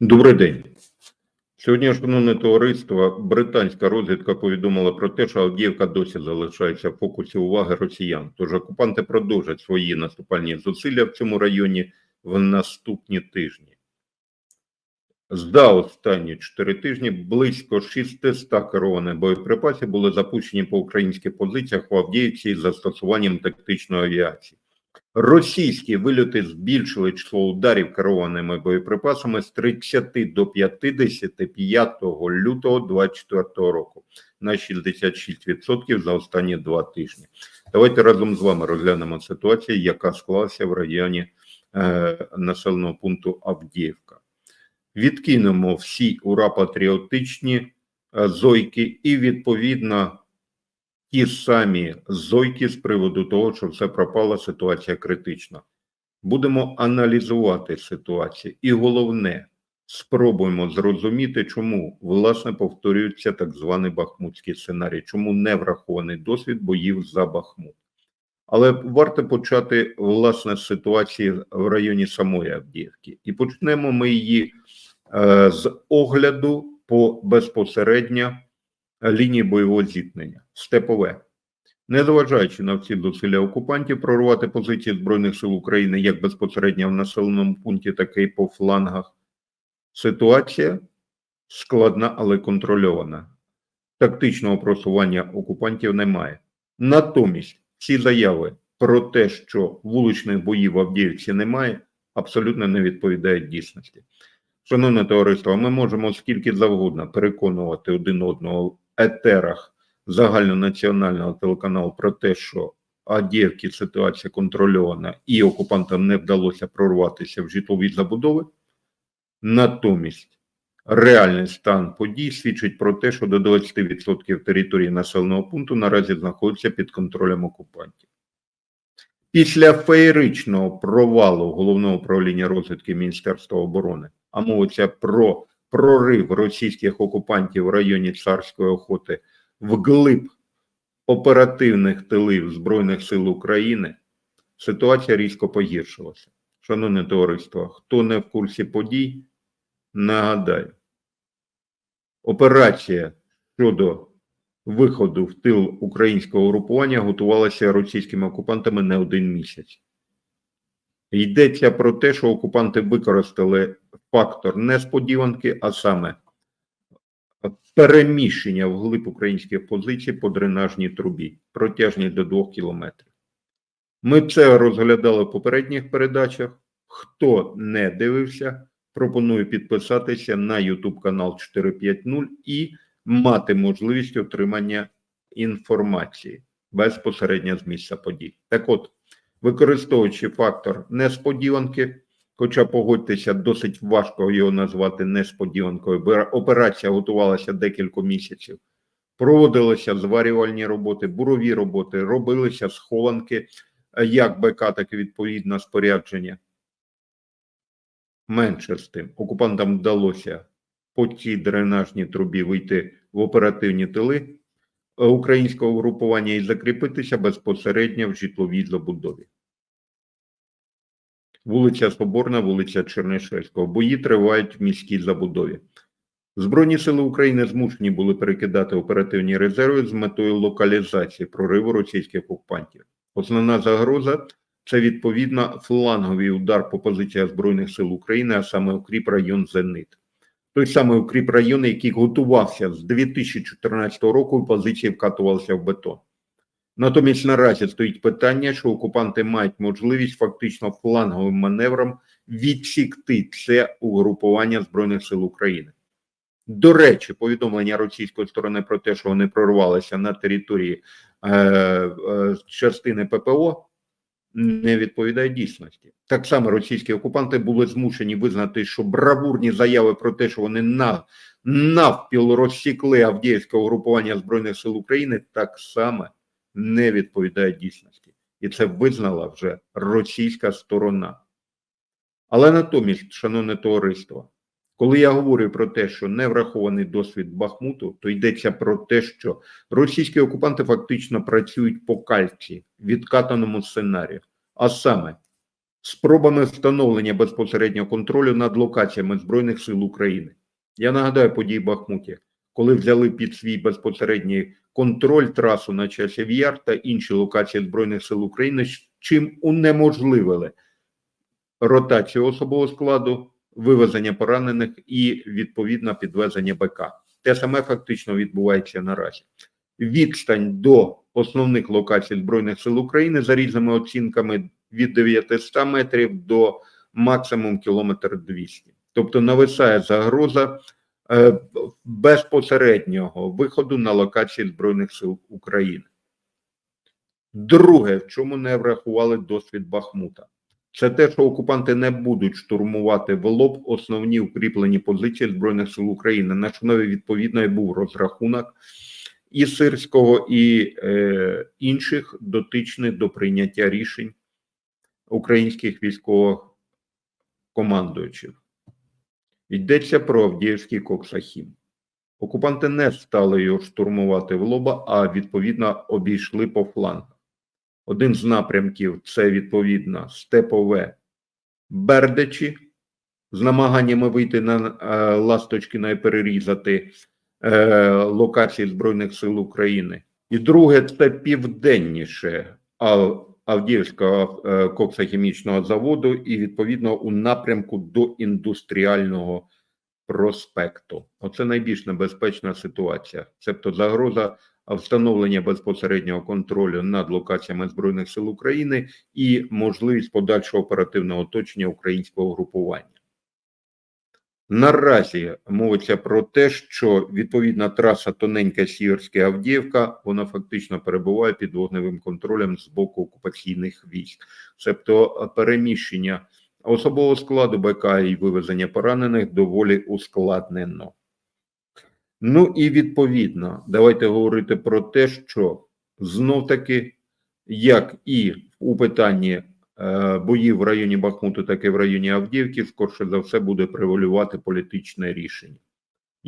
Добрий день. Сьогодні, шановне товариство, британська розвідка повідомила про те, що Авдіївка досі залишається в фокусі уваги росіян. Тож окупанти продовжать свої наступальні зусилля в цьому районі в наступні тижні. За останні чотири тижні близько 600 керованих боєприпасів були запущені по українських позиціях в Авдіївці із застосуванням тактичної авіації. Російські вильоти збільшили число ударів керованими боєприпасами з 30 до 50 лютого 2024 року на 66% за останні два тижні. Давайте разом з вами розглянемо ситуацію, яка склалася в районі е, населеного пункту Авдіївка. Відкинемо всі ура патріотичні е, зойки і відповідно ті самі зойки з приводу того, що все пропало, ситуація критична. Будемо аналізувати ситуацію, і головне, спробуємо зрозуміти, чому власне повторюється так званий бахмутський сценарій, чому не врахований досвід боїв за Бахмут. Але варто почати власне з ситуації в районі самої Авдіївки, і почнемо ми її е, з огляду по безпосередньо лінії бойового зіткнення степове. Незважаючи на всі зусилля окупантів прорвати позиції Збройних сил України як безпосередньо в населеному пункті, так і по флангах, ситуація складна, але контрольована. Тактичного просування окупантів немає. Натомість ці заяви про те, що вуличних боїв в Авдіївці немає, абсолютно не відповідають дійсності. Шановне товариство, ми можемо скільки завгодно переконувати один одного етерах загальнонаціонального телеканалу про те, що Авдіївці ситуація контрольована і окупантам не вдалося прорватися в житлові забудови. Натомість реальний стан подій свідчить про те, що до 20% території населеного пункту наразі знаходиться під контролем окупантів. Після феєричного провалу головного управління розвідки Міністерства оборони, а мовиться про прорив російських окупантів в районі царської охоти вглиб оперативних тилів Збройних сил України, ситуація різко погіршилася. Шановне товариство, хто не в курсі подій, нагадаю, операція щодо виходу в тил українського групування готувалася російськими окупантами не один місяць. Йдеться про те, що окупанти використали фактор несподіванки, а саме переміщення вглиб українських позицій по дренажній трубі, протяжність до 2 кілометрів. Ми це розглядали в попередніх передачах. Хто не дивився, пропоную підписатися на YouTube канал 450 і мати можливість отримання інформації безпосередньо з місця подій. Так от, використовуючи фактор несподіванки, хоча погодьтеся, досить важко його назвати несподіванкою, операція готувалася декілька місяців. Проводилися зварювальні роботи, бурові роботи, робилися схованки, як БК, так і відповідно спорядження. Менше з тим, окупантам вдалося по цій дренажній трубі вийти в оперативні тили е, українського групування і закріпитися безпосередньо в житловій забудові. Вулиця Соборна, вулиця Чернишевського. Бої тривають в міській забудові. Збройні сили України змушені були перекидати оперативні резерви з метою локалізації прориву російських окупантів. Основна загроза це відповідно фланговий удар по позиціях Збройних сил України, а саме укріп район Зенит. Той самий укріп район, який готувався з 2014 року, і позиції вкатувалися в бетон. Натомість наразі стоїть питання, що окупанти мають можливість фактично фланговим маневром відсікти це угрупування Збройних сил України. До речі, повідомлення російської сторони про те, що вони прорвалися на території е, е, частини ППО, не відповідає дійсності. Так само російські окупанти були змушені визнати, що бравурні заяви про те, що вони на, навпіл розсікли Авдіївське угрупування Збройних сил України, так само не відповідає дійсності. І це визнала вже російська сторона. Але натомість, шановне товариство, коли я говорю про те, що не врахований досвід Бахмуту, то йдеться про те, що російські окупанти фактично працюють по кальці, відкатаному сценарію. А саме спробами встановлення безпосереднього контролю над локаціями Збройних сил України. Я нагадаю події Бахмуті, коли взяли під свій безпосередній контроль трасу на часів Яр та інші локації Збройних сил України, чим унеможливили ротацію особового складу, вивезення поранених і відповідно підвезення БК. Те саме фактично відбувається наразі. Відстань до основних локацій Збройних сил України за різними оцінками від 900 метрів до максимум кілометр 200. Тобто нависає загроза е, безпосереднього виходу на локації Збройних сил України. Друге, в чому не врахували досвід Бахмута, це те, що окупанти не будуть штурмувати в лоб основні укріплені позиції Збройних сил України. На основі відповідно був розрахунок і Сирського, і е, інших дотичних до прийняття рішень українських військових командуючих. Йдеться про Авдіївський Коксахім. Окупанти не стали його штурмувати в лоба, а відповідно обійшли по флангах. Один з напрямків це відповідно степове Бердичі з намаганнями вийти на е, Ласточкіна і перерізати е, локації Збройних сил України. І друге це південніше Ав- Авдіївського е, коксохімічного заводу, і відповідно у напрямку до індустріального проспекту. Оце найбільш небезпечна ситуація. Тобто загроза встановлення безпосереднього контролю над локаціями Збройних сил України і можливість подальшого оперативного оточення українського групування. Наразі мовиться про те, що відповідна траса тоненька Сіверське Авдіївка, вона фактично перебуває під вогневим контролем з боку окупаційних військ, тобто переміщення особового складу БК і вивезення поранених доволі ускладнено. Ну і відповідно, давайте говорити про те, що знов таки, як і у питанні е, боїв в районі Бахмуту, так і в районі Авдіївки, скорше за все буде превалювати політичне рішення.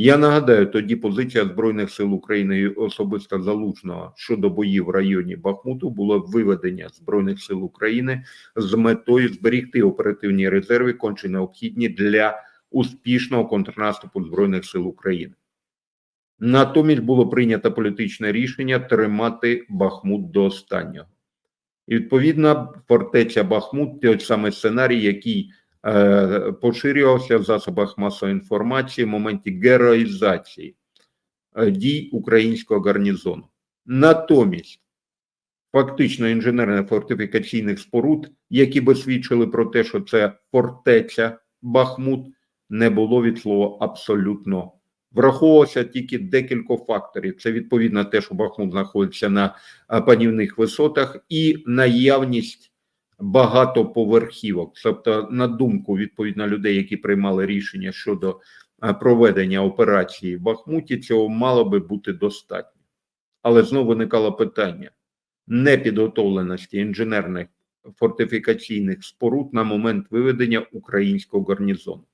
Я нагадаю, тоді позиція Збройних сил України особисто залужного щодо боїв в районі Бахмуту було виведення Збройних сил України з метою зберігти оперативні резерви, конче необхідні для успішного контрнаступу Збройних сил України. Натомість було прийнято політичне рішення тримати Бахмут до останнього. І відповідно, фортеця Бахмут той самий сценарій, який поширювався в засобах масової інформації в моменті героїзації е, дій українського гарнізону. Натомість, фактично інженерно-фортифікаційних споруд, які би свідчили про те, що це фортеця Бахмут, не було від слова абсолютно враховувалося тільки декілька факторів. Це відповідно те, що Бахмут знаходиться на панівних висотах, і наявність багатоповерхівок. Тобто, на думку відповідно людей, які приймали рішення щодо проведення операції в Бахмуті, цього мало би бути достатньо. Але знову виникало питання непідготовленості інженерних фортифікаційних споруд на момент виведення українського гарнізону.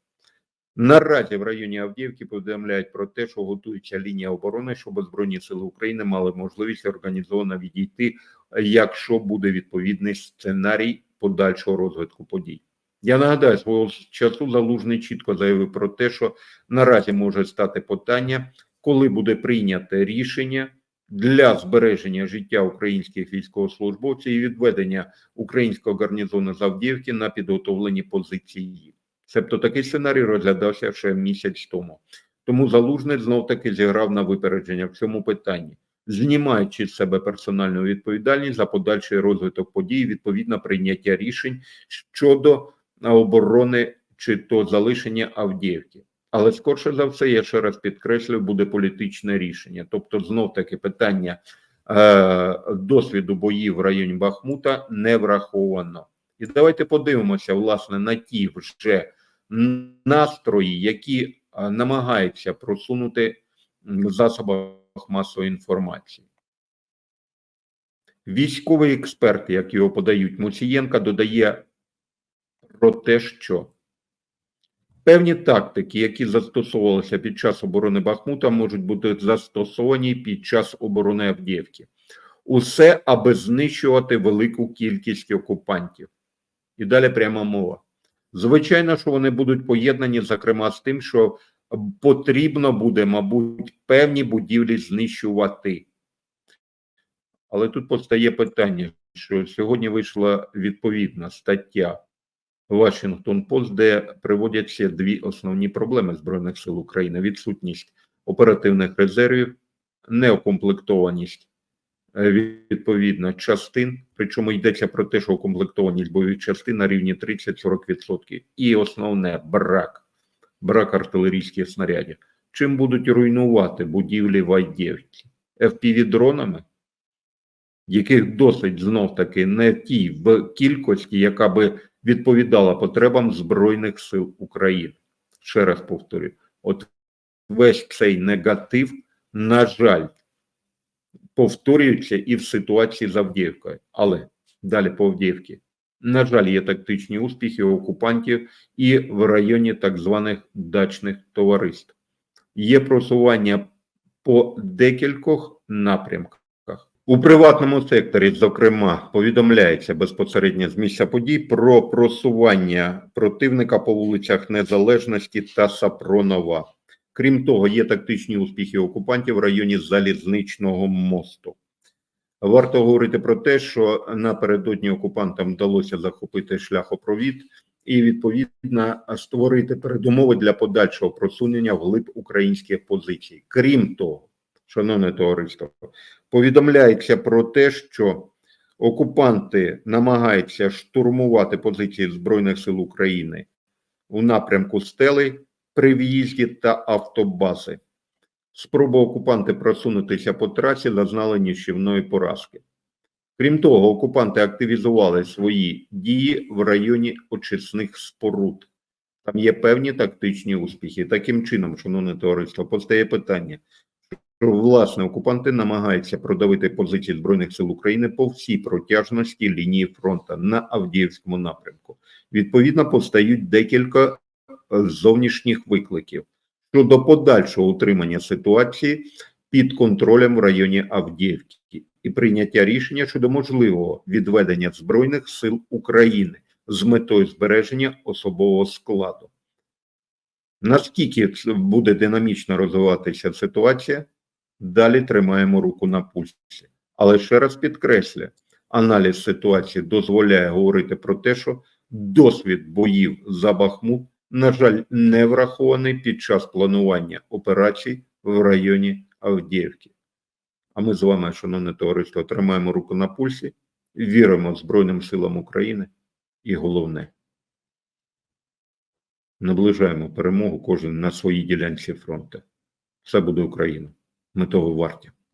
Наразі в районі Авдіївки повідомляють про те, що готується лінія оборони, щоб Збройні сили України мали можливість організовано відійти, якщо буде відповідний сценарій подальшого розвитку подій. Я нагадаю, свого часу залужний чітко заявив про те, що наразі може стати питання, коли буде прийнято рішення для збереження життя українських військовослужбовців і відведення українського гарнізону з Авдіївки на підготовлені позиції. Тобто такий сценарій розглядався ще місяць тому. Тому залужний знов таки зіграв на випередження в цьому питанні, знімаючи з себе персональну відповідальність за подальший розвиток подій, відповідно прийняття рішень щодо оборони чи то залишення Авдіївки. Але скорше за все, я ще раз підкреслюю, буде політичне рішення. Тобто, знов таки питання е, досвіду боїв в районі Бахмута не враховано. І давайте подивимося, власне, на ті вже настрої, які намагаються просунути в засобах масової інформації. Військовий експерт, як його подають, Муцієнка, додає про те, що певні тактики, які застосовувалися під час оборони Бахмута, можуть бути застосовані під час оборони Авдіївки. Усе аби знищувати велику кількість окупантів. І далі пряма мова. Звичайно, що вони будуть поєднані, зокрема, з тим, що потрібно буде, мабуть, певні будівлі знищувати. Але тут постає питання, що сьогодні вийшла відповідна стаття Washington Post, де приводяться дві основні проблеми Збройних сил України: відсутність оперативних резервів, неукомплектованість е, відповідно частин. Причому йдеться про те, що укомплектованість бойових частин на рівні 30-40%. І основне брак, брак артилерійських снарядів. Чим будуть руйнувати будівлі в Айдєвці? FPV-дронами, яких досить знов таки не в тій в кількості, яка би відповідала потребам Збройних сил України. Ще раз повторюю, от весь цей негатив, на жаль, повторюється і в ситуації з Авдіївкою. Але далі по Авдіївці. На жаль, є тактичні успіхи окупантів і в районі так званих дачних товариств. Є просування по декількох напрямках. У приватному секторі, зокрема, повідомляється безпосередньо з місця подій про просування противника по вулицях Незалежності та Сапронова. Крім того, є тактичні успіхи окупантів в районі Залізничного мосту. Варто говорити про те, що напередодні окупантам вдалося захопити шляхопровід і відповідно створити передумови для подальшого просунення вглиб українських позицій. Крім того, шановне товариство, повідомляється про те, що окупанти намагаються штурмувати позиції Збройних сил України у напрямку стели при в'їзді та автобази. Спроба окупанти просунутися по трасі зазнали ніщівної поразки. Крім того, окупанти активізували свої дії в районі очисних споруд. Там є певні тактичні успіхи. Таким чином, шановне товариство, постає питання, що власне окупанти намагаються продавити позиції Збройних сил України по всій протяжності лінії фронту на Авдіївському напрямку. Відповідно, постають декілька зовнішніх викликів щодо подальшого утримання ситуації під контролем в районі Авдіївки і прийняття рішення щодо можливого відведення Збройних сил України з метою збереження особового складу. Наскільки буде динамічно розвиватися ситуація, далі тримаємо руку на пульсі. Але ще раз підкреслю, аналіз ситуації дозволяє говорити про те, що досвід боїв за Бахмут, на жаль, не врахований під час планування операцій в районі Авдіївки. А ми з вами, шановне товариство, тримаємо руку на пульсі, віримо Збройним силам України і головне, наближаємо перемогу кожен на своїй ділянці фронту. Все буде Україна. Ми того варті.